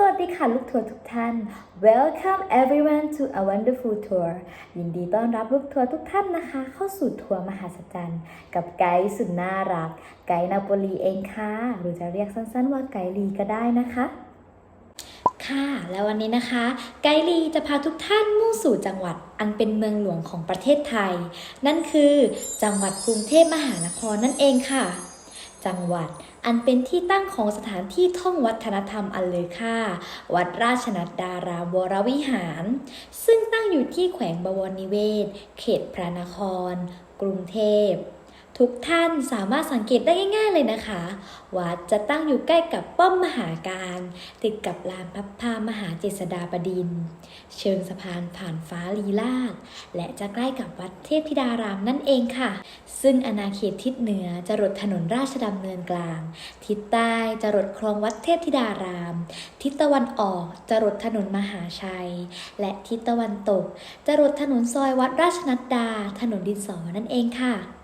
สวัสดีค่ะลูกทัวร์ทุกท่าน Welcome everyone to a wonderful tour ยินดีต้อนรับลูกทัวร์ทุกท่านนะคะ เข้าสู่ทัวร์มหาศจรรย์กับไกด์สุดน่ารัก ไกด์นาโปลีเองค่ะ หรือจะเรียกสั้นๆว่าไกด์ลีก็ได้นะคะค่ะแล้ววันนี้นะคะ ไกด์ลีจะพาทุกท่านมุ่งสู่จังหวัดอันเป็นเมืองหลวงของประเทศไทย นั่นคือจังหวัดกรุงเทพมหานครนั่นเองค่ะ จังหวัด อันเป็นที่ตั้งของสถานที่ท่องวัฒนธรรมอันเลอค่า วัดราชนัดดารามวรวิหาร ซึ่งตั้งอยู่ที่แขวงบวรนิเวศ เขตพระนคร กรุงเทพ ทุกท่านสามารถสังเกตได้ง่ายๆเลยนะคะ วัดจะตั้งอยู่ใกล้กับป้อมมหาการ ติดกับลานพับพามหาเจษฎาบดิน เชิงสะพานผ่านฟ้าลีลาดและจะใกล้กับวัดเทพธิดารามนั่นเองค่ะ ซึ่งอาณาเขตทิศเหนือจะรดถนนราชดำเนินกลาง ทิศใต้จะรดคลองวัดเทพธิดาราม ทิศตะวันออกจะรดถนนมหาชัย และทิศตะวันตกจะรดถนนซอยวัดราชนัดดา ถนนดินสอนั่นเองค่ะ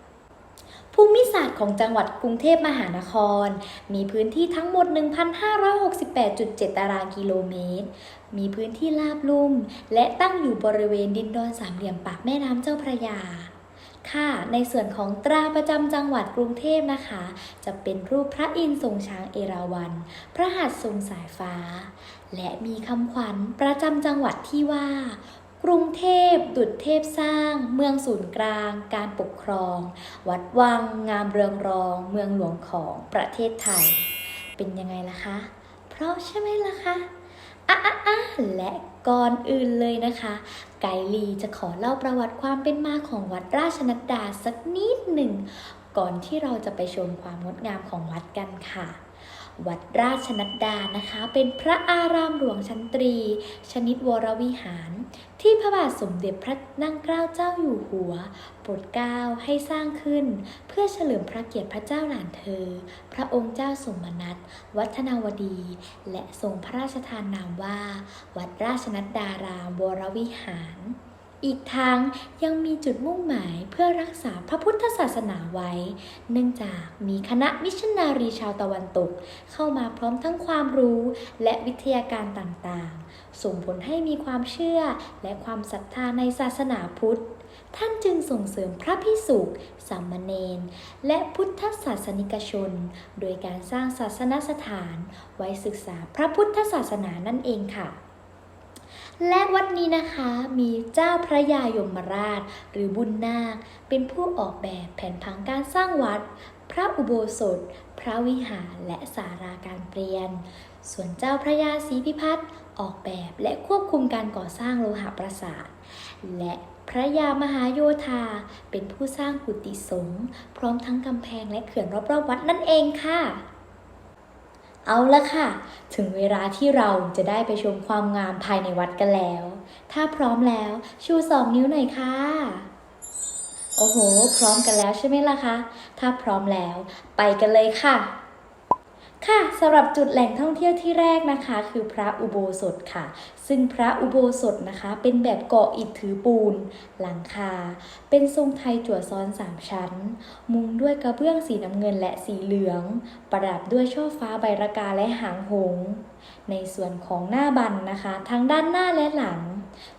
ภูมิศาสตร์ของจังหวัดกรุงเทพมหานคร มีพื้นที่ทั้งหมด 1,568.7 ตารางกิโลเมตร มีพื้นที่ราบลุ่ม และตั้งอยู่บริเวณดินดอนสามเหลี่ยมปากแม่น้ำเจ้าพระยา ค่ะ ในส่วนของตราประจำจังหวัดกรุงเทพนะคะ จะเป็นรูปพระอินทร์ทรงช้างเอราวัณ พระหัตถ์ทรงสายฟ้า และมีคำขวัญประจำจังหวัดที่ว่า กรุงเทพ ดุจเทพสร้าง เมืองศูนย์กลาง การปกครอง วัดวัง งามเรืองรอง เมืองหลวงของประเทศไทย เป็นยังไงล่ะคะ เพราะใช่ไหมล่ะคะอะอะอะและก่อนอื่นเลยนะคะ ไกลีจะขอเล่าประวัติความเป็นมาของวัดราชนัดดาสักนิดหนึ่ง ก่อนที่เราจะไปชมความงดงามของวัดกันค่ะ วัดราชนัดดานะคะ เป็นพระอารามหลวงชั้นตรี ชนิดวรวิหาร ที่พระบาทสมเด็จพระนั่งเกล้าเจ้าอยู่หัวโปรดเกล้าให้สร้างขึ้น เพื่อเฉลิมพระเกียรติพระเจ้าหลานเธอ พระองค์เจ้าสมนัตวัฒนาวดี และทรงพระราชทานนามว่า วัดราชนัดดารามวรวิหาร อีกทั้งยังมีจุดมุ่งหมายเพื่อรักษาพระพุทธศาสนาไว้ เนื่องจากมีคณะมิชชันนารีชาวตะวันตก เข้ามาพร้อมทั้งความรู้และวิทยาการต่างๆ ส่งผลให้มีความเชื่อและความศรัทธาในศาสนาพุทธ ท่านจึงส่งเสริมพระพิสุสามเณร และพุทธศาสนิกชน โดยการสร้างศาสนสถาน ไว้ศึกษาพระพุทธศาสนานั่นเองค่ะ และวัดนี้นะคะมีเจ้าพระยายมราช หรือบุญนาค เป็นผู้ออกแบบแผนผังการสร้างวัด พระอุโบสถ พระวิหารและสาราการเปลี่ยน ส่วนเจ้าพระยาศรีพิพัฒน์ออกแบบและควบคุมการก่อสร้างโลหะปราสาท และพระยามหาโยธาเป็นผู้สร้างกุฏิสงฆ์พร้อมทั้งกำแพงและเขื่อนรอบๆวัดนั่นเองค่ะ เอาละค่ะ ถึงเวลาที่เราจะได้ไปชมความงามภายในวัดกันแล้ว ถ้าพร้อมแล้วชูสองนิ้วหน่อยค่ะ โอ้โห พร้อมกันแล้วใช่ไหมล่ะคะ ถ้าพร้อมแล้ว ไปกันเลยค่ะ ค่ะสำหรับจุดแหล่งท่องเที่ยวที่แรกนะคะ คือพระอุโบสถค่ะ ซึ่งพระอุโบสถนะคะ เป็นแบบเกาะอิฐถือปูน หลังคา เป็นทรงไทยจั่วซ้อนสามชั้น มุงด้วยกระเบื้องสีน้ำเงินและสีเหลือง ประดับด้วยช่อฟ้าใบระกาและหางหง ในส่วนของหน้าบันนะคะ ทั้งด้านหน้าและหลัง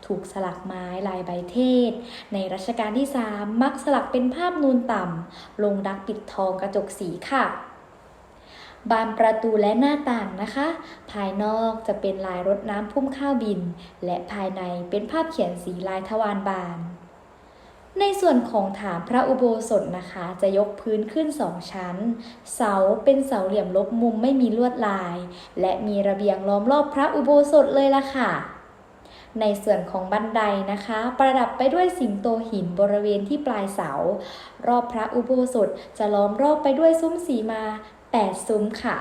ถูกสลักไม้ลายใบเทศ ในรัชกาลที่ 3 มักสลักเป็นภาพนูนต่ำลงรักปิดทองกระจกสีค่ะ บานประตูและหน้าต่างนะคะ ภายนอกจะเป็นลายรถน้ำพุ่มข้าวบิน และภายในเป็นภาพเขียนสีลายทวารบาน ในส่วนของฐานพระอุโบสถนะคะ จะยกพื้นขึ้นสองชั้น เสาเป็นเสาเหลี่ยมลบมุมไม่มีลวดลาย และมีระเบียงล้อมรอบพระอุโบสถเลยล่ะค่ะในส่วนของบันไดนะคะ ประดับไปด้วยสิงโตหินบริเวณที่ปลายเสา รอบพระอุโบสถจะล้อมรอบไปด้วยซุ้มสีมา 8 ซุ้มค่ะ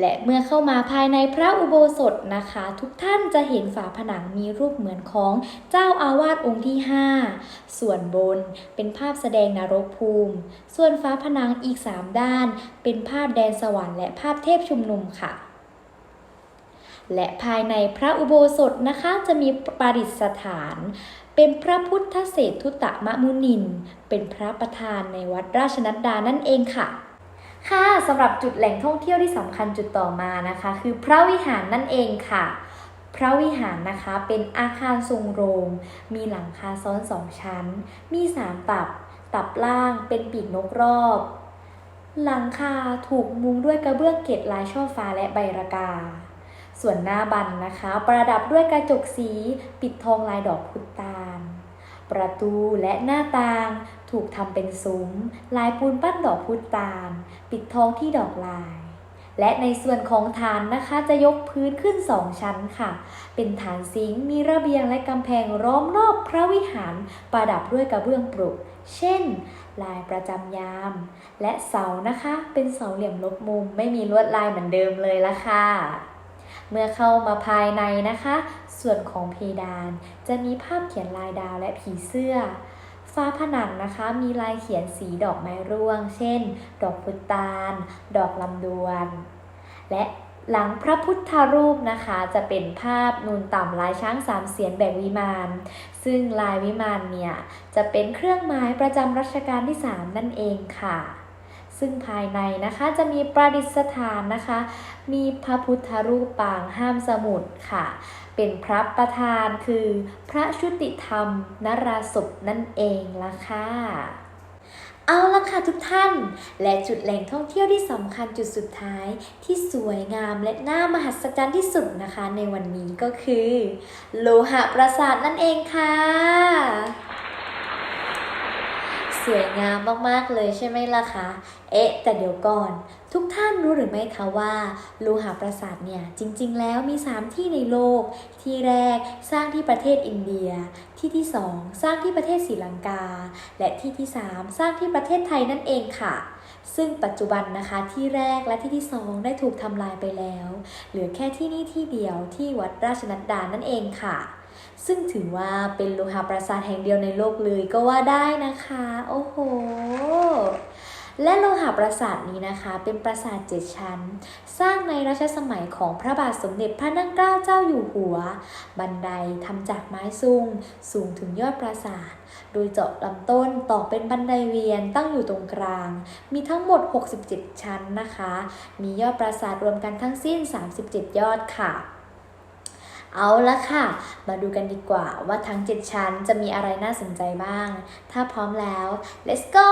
และเมื่อเข้ามาภายในพระอุโบสถนะคะ ทุกท่านจะเห็นฝาผนังมีรูปเหมือนของเจ้าอาวาสองค์ที่ 5 ส่วนบนเป็นภาพแสดงนรกภูมิ ส่วนฝาผนังอีก 3 ด้าน เป็นภาพแดนสวรรค์และภาพเทพชุมนุมค่ะและภายในพระอุโบสถนะคะจะมีประดิษฐาน เป็นพระพุทธเศรษฐุตะมะมุนิน เป็นพระประธานในวัดราชนัดดานั่นเองค่ะ ค่ะสำหรับจุดแหล่งท่องเที่ยวที่สำคัญจุดต่อมานะคะ คือพระวิหารนั่นเองค่ะ พระวิหารนะคะเป็นอาคารทรงโรง มีหลังคาซ้อนสองชั้น มีสามตับ ตับล่างเป็นปีกนกรอบ หลังคาถูกมุงด้วยกระเบื้องเกล็ดลายช่อฟ้าและใบระกา ส่วนหน้าบันนะคะ ประดับด้วยกระจกสี ปิดทองลายดอกพุตา ประตูและหน้าต่างถูกทำเป็นซุ้ม ลายปูนปั้นดอกพุตาล ปิดทองที่ดอกลาย และในส่วนของฐานนะคะจะยกพื้นขึ้นสองชั้นค่ะ เป็นฐานซิงมีระเบียงและกำแพงล้อมรอบพระวิหารประดับด้วยกระเบื้องปรุเช่น ลายประจำยาม และเสานะคะ เป็นเสาเหลี่ยมลบมุม ไม่มีลวดลายเหมือนเดิมเลยละค่ะ เมื่อเข้ามาภายในนะคะ ส่วนของเพดาน จะมีภาพเขียนลายดาวและผีเสื้อ ฟ้าผนังนะคะมีลายเขียนสีดอกไม้ร่วง เช่น ดอกพุตาลดอกลำดวน และหลังพระพุทธรูปนะคะจะเป็นภาพนูนต่ำลายช้างสามเสียนแบบวิมานซึ่งลายวิมานเนี่ยจะเป็นเครื่องหมายประจำรัชกาลที่ 3 นั่นเองค่ะ ซึ่งภายในนะคะจะมีประดิษฐานนะคะ มีพระพุทธรูปปางห้ามสมุดค่ะ เป็นพระประธานคือพระชุติธรรมนราศพนั่นเองละค่ะเอาละค่ะทุกท่าน และจุดแหล่งท่องเที่ยวที่สำคัญจุดสุดท้ายที่สวยงามและน่ามหัศจรรย์ที่สุดนะคะ ในวันนี้ก็คือ โลหะปราสาทนั่นเองค่ะ สวยงามมากๆเลยใช่ไหมล่ะคะ เอ๊ะ แต่เดี๋ยวก่อน ทุกท่านรู้หรือไม่คะว่าโลหะปราสาทเนี่ย จริง ๆ แล้วมี 3 ที่ในโลก ที่แรกสร้างที่ประเทศอินเดีย ที่ที่ 2 สร้างที่ประเทศศรีลังกา และที่ที่ 3 สร้างที่ประเทศไทยนั่นเองค่ะ ซึ่งปัจจุบันนะคะที่แรกและที่ที่2ได้ถูกทำลายไปแล้ว เหลือแค่ที่นี่ที่เดียวที่วัดราชนัดดานั่นเองค่ะ ซึ่งถือว่าเป็นโลหะปราสาทแห่งเดียวในโลกเลยก็ว่าได้นะคะ โอ้โห และโลหะปราสาทนี้นะคะ เป็นปราสาทเจ็ดชั้น สร้างในรัชสมัยของพระบาทสมเด็จพระนั่งเกล้าเจ้าอยู่หัว บันไดทำจากไม้ซุง สูงถึงยอดปราสาท โดยเจาะลำต้นต่อเป็นบันไดเวียนตั้งอยู่ตรงกลาง มีทั้งหมด 67 ชั้นนะคะ มียอดปราสาทรวมกันทั้งสิ้น 37 ยอดค่ะ เอาละค่ะ มาดูกันดีกว่าว่าทั้ง 7 ชั้นจะมีอะไรน่าสนใจบ้าง ถ้าพร้อมแล้ว let's go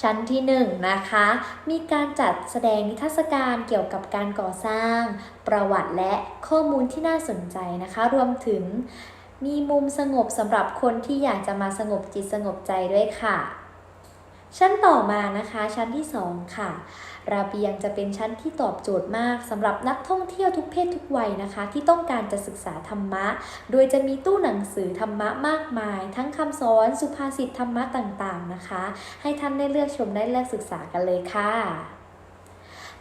ชั้นที่1นะคะ มีการจัดแสดงนิทรรศการเกี่ยวกับการก่อสร้าง ประวัติและข้อมูลที่น่าสนใจนะคะ รวมถึงมีมุมสงบสำหรับคนที่อยากจะมาสงบจิตสงบใจด้วยค่ะ ชั้นต่อมานะคะชั้นที่ 2 ค่ะ ระเบียงจะเป็นชั้นที่ตอบโจทย์มากสำหรับนักท่องเที่ยวทุกเพศทุกวัยนะคะ ที่ต้องการจะศึกษาธรรมะ โดยจะมีตู้หนังสือธรรมะมากมาย ทั้งคำสอนสุภาษิตธรรมะต่างๆนะคะ ให้ท่านได้เลือกชมได้เลือกศึกษากันเลยค่ะ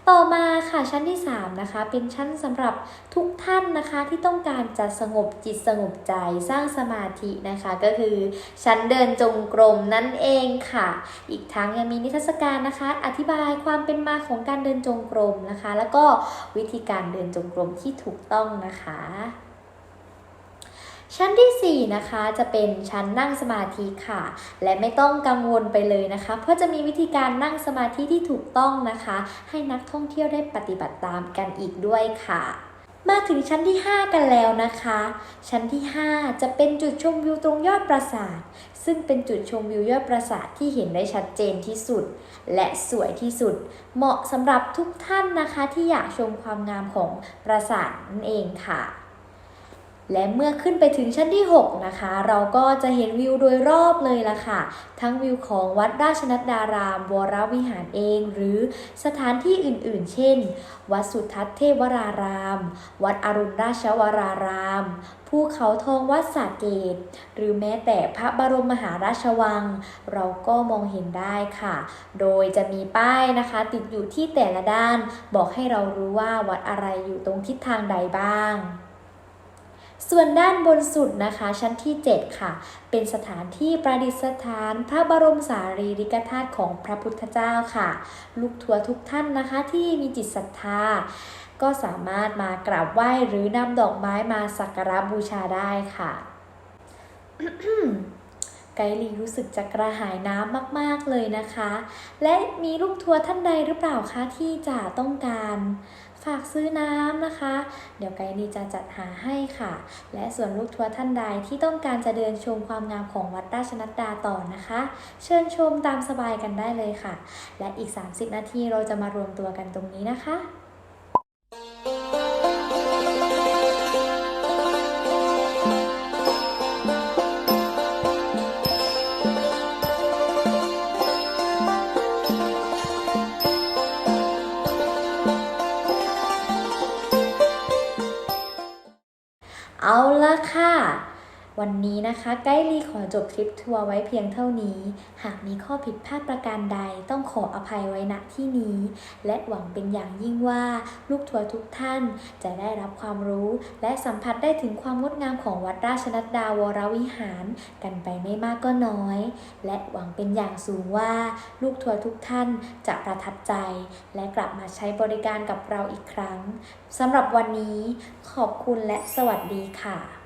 ต่อมาค่ะชั้นที่3นะคะเป็นชั้นสำหรับทุกท่านนะคะที่ต้องการจะสงบจิตสงบใจสร้างสมาธินะคะ ก็คือชั้นเดินจงกรมนั่นเองค่ะ อีกทั้งยังมีนิทรรศการนะคะ อธิบายความเป็นมาของการเดินจงกรมนะคะ แล้วก็วิธีการเดินจงกรมที่ถูกต้องนะคะ ชั้นที่ 4 นะคะจะเป็นชั้นนั่งสมาธิค่ะ และไม่ต้องกังวลไปเลยนะคะ เพราะจะมีวิธีการนั่งสมาธิที่ถูกต้องนะคะ ให้นักท่องเที่ยวได้ปฏิบัติตามกันอีกด้วยค่ะ มาถึงชั้นที่ 5 กันแล้วนะคะ ชั้นที่ 5 จะเป็นจุดชมวิวตรงยอดปราสาทซึ่งเป็นจุดชมวิวยอดปราสาทที่เห็นได้ชัดเจนที่สุด และสวยที่สุด เหมาะสำหรับทุกท่านนะคะที่อยากชมความงามของปราสาทนั่นเองค่ะ และเมื่อขึ้นไปถึงชั้นที่ 6 นะคะ เราก็จะเห็นวิวโดยรอบเลยละค่ะ ทั้งวิวของวัดราชนัดดารามวรวิหารเอง หรือสถานที่อื่นๆ เช่น วัดสุทัศน์เทวราราม วัดอรุณราชวรารามภูเขาทองวัดสาเกต หรือแม้แต่พระบรมมหาราชวัง เราก็มองเห็นได้ค่ะ โดยจะมีป้ายนะคะ ติดอยู่ที่แต่ละด้าน บอกให้เรารู้ว่าวัดอะไรอยู่ตรงทิศทางใดบ้าง ส่วนด้านบนสุดนะคะชั้นที่ 7 ค่ะ เป็นสถานที่ประดิษฐานพระบรมสารีริกธาตุของพระพุทธเจ้าค่ะ ลูกทัวร์ทุกท่านนะคะที่มีจิตศรัทธา ก็สามารถมากราบไหว้หรือนำดอกไม้มาสักการะบูชาได้ค่ะไกด์ลีรู้สึกจะกระหายน้ำมากๆเลยนะคะ และมีลูกทัวร์ท่านใดหรือเปล่าคะที่จะต้องการ ฝากซื้อน้ำนะคะ เดี๋ยวไกด์นีจะจัดหาให้ค่ะ และส่วนลูกทัวร์ท่านใดที่ต้องการจะเดินชมความงามของวัดราชนัดดาต่อนะคะ เชิญชมตามสบายกันได้เลยค่ะ และอีก 30 นาทีเราจะมารวมตัวกันตรงนี้นะคะ วันนี้นะคะไกด์ลีขอจบคลิปทัวร์ไว้เพียงเท่านี้ หากมีข้อผิดพลาดประการใดต้องขออภัยไว้ณที่นี้ และหวังเป็นอย่างยิ่งว่าลูกทัวร์ทุกท่านจะได้รับความรู้ และสัมผัสได้ถึงความงดงามของวัดราชนัดดาวรวิหาร กันไปไม่มากก็น้อย และหวังเป็นอย่างสูงว่าลูกทัวร์ทุกท่านจะประทับใจ และกลับมาใช้บริการกับเราอีกครั้งสำหรับวันนี้ขอบคุณและสวัสดีค่ะ